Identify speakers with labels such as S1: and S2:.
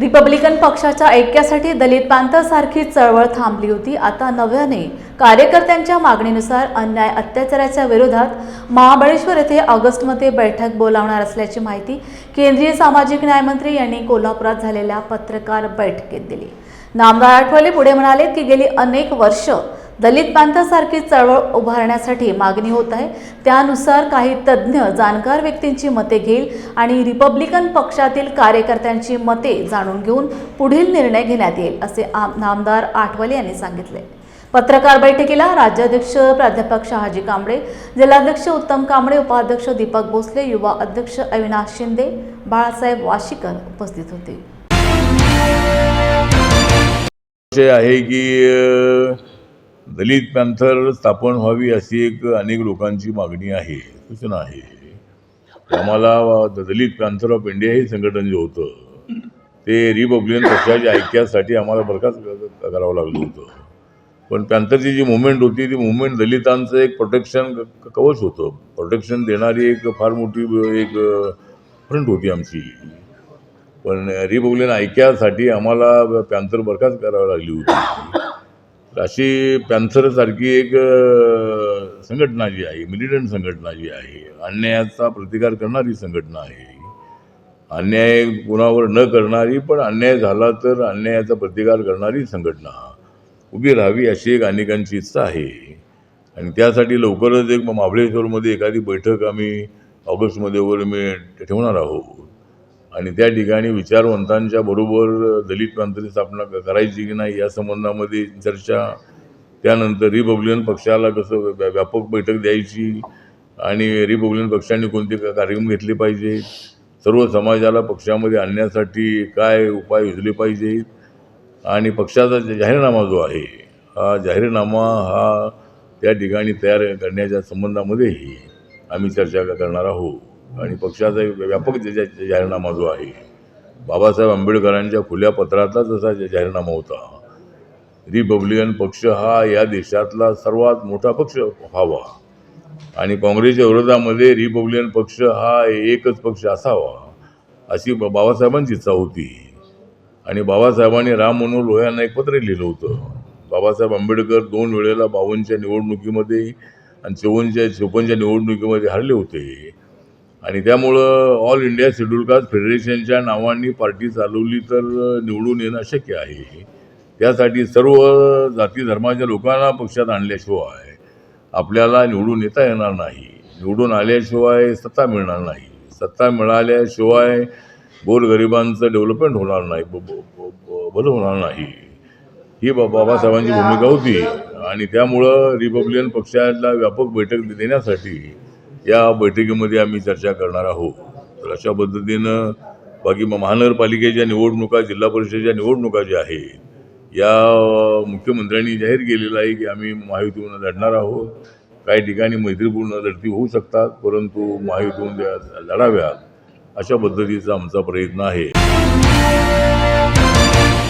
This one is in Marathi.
S1: रिपब्लिकन पक्षाच्या ऐक्यासाठी दलित पॅंथरसारखी चळवळ थांबली होती. आता नव्याने कार्यकर्त्यांच्या मागणीनुसार अन्याय अत्याचाराच्या विरोधात महाबळेश्वर येथे ऑगस्टमध्ये बैठक बोलावणार असल्याची माहिती केंद्रीय सामाजिक न्यायमंत्री यांनी कोल्हापुरात झालेल्या पत्रकार बैठकीत दिली. नामदार आठवले पुढे म्हणाले की गेली अनेक वर्ष दलित पॅंथरसारखी चळवळ उभारण्यासाठी मागणी होत आहे. त्यानुसार काही तज्ज्ञ जाणकार व्यक्तींची मते घेईल आणि रिपब्लिकन पक्षातील कार्यकर्त्यांची मते जाणून घेऊन पुढील निर्णय घेण्यात येईल असे नामदार आठवले यांनी सांगितले. पत्रकार बैठकीला राज्याध्यक्ष प्राध्यापक शहाजी कांबळे जिल्हाध्यक्ष उत्तम कांबळे उपाध्यक्ष दीपक भोसले युवा अध्यक्ष अविनाश शिंदे बाळासाहेब वाशीकर उपस्थित होते.
S2: आहे की दलित पॅन्थर स्थापन व्हावी अशी एक अनेक लोकांची मागणी आहे सूचना आहे. आम्हाला दलित पॅन्थर ऑफ इंडिया हे संघटन जे होतं ते रिपब्लिकन पक्षाच्या ऐक्यासाठी आम्हाला बरखाच करावं लागलं होतं. पण पॅन्थरची जी मुवमेंट होती ती मुवमेंट दलितांचं एक प्रोटेक्शन क- कवच होतं. प्रोटेक्शन देणारी एक फार मोठी एक फ्रंट होती आमची. पण रिपब्लिकन ऐक्यासाठी आम्हाला पॅन्थर बरखास्त करावी लागली होती. अशी पॅन्थरसारखी एक संघटना जी आहे मिलिटंट संघटना जी आहे अन्यायाचा प्रतिकार करणारी संघटना आहे अन्याय कुणावर न करणारी पण अन्याय झाला तर अन्यायाचा प्रतिकार करणारी संघटना. उभी राहावी अशी एक अनेकांची इच्छा आहे. आणि त्यासाठी लवकरच एक महाबळेश्वरमध्ये एखादी बैठक आम्ही ऑगस्टमध्ये वगैरे मी ठेवणार आहोत. आणि त्या ठिकाणी विचारवंतांच्या बरोबर दलित प्रांताची स्थापना क- करायची की नाही या संबंधामध्ये चर्चा त्यानंतर रिपब्लिकन पक्षाला कसं व्यापक बैठक द्यायची आणि रिपब्लिकन पक्षाने कोणते का- कार्यक्रम घेतले पाहिजे? सर्व समाजाला पक्षामध्ये आणण्यासाठी काय उपाय योजले पाहिजेत? आणि पक्षाचा जाहीरनामा जो आहे हा जाहीरनामा हा त्या ठिकाणी तयार करण्याच्या संबंधामध्येही आम्ही चर्चा करणार आहोत. आणि पक्षाचा एक व्यापक त्याच्या जाहीरनामा जो आहे बाबासाहेब आंबेडकरांच्या खुल्या पत्रातला जसा जाहीरनामा होता. रिपब्लिकन पक्ष हा या देशातला सर्वात मोठा पक्ष व्हावा. आणि काँग्रेसच्या विरोधामध्ये रिपब्लिकन पक्ष हा एकच पक्ष असावा अशी ब- बाबासाहेबांची इच्छा होती. आणि बाबासाहेबांनी राम मनोहर लोह्यांना यांना एक पत्र लिहिलं होतं. बाबासाहेब आंबेडकर दोन वेळेला बावनच्या निवडणुकीमध्ये आणि चौवनच्या चोपनच्या निवडणुकीमध्ये हरले होते. आणि त्यामुळं ऑल इंडिया शेड्यूल कास्ट फेडरेशनच्या नावाने पार्टी चालवली तर निवडून येणं अशक्य आहे. त्यासाठी सर्व जाती धर्माच्या लोकांना पक्षात आणल्याशिवाय आपल्याला निवडून येता येणार नाही. निवडून आल्याशिवाय सत्ता मिळणार नाही. सत्ता मिळाल्याशिवाय गोरगरिबांचं डेव्हलपमेंट होणार नाही. ब- ब- ब- ब- भलं होणार नाही. ही बा बाबासाहेबांची भूमिका होती. आणि त्यामुळं रिपब्लिकन पक्षाला व्यापक बैठक देण्यासाठी या बैठकीमध्ये आम्ही चर्चा करणार आहोत. तर अशा पद्धतीनं बाकी मग महानगरपालिकेच्या निवडणुका जिल्हा परिषदेच्या निवडणुका ज्या आहेत या मुख्यमंत्र्यांनी जाहीर केलेलं आहे की आम्ही महायुतीतून लढणार आहोत. काही ठिकाणी मैत्रीपूर्ण लढती होऊ शकतात परंतु महायुतीतून त्या लढाव्यात अशा पद्धतीचा आमचा प्रयत्न आहे.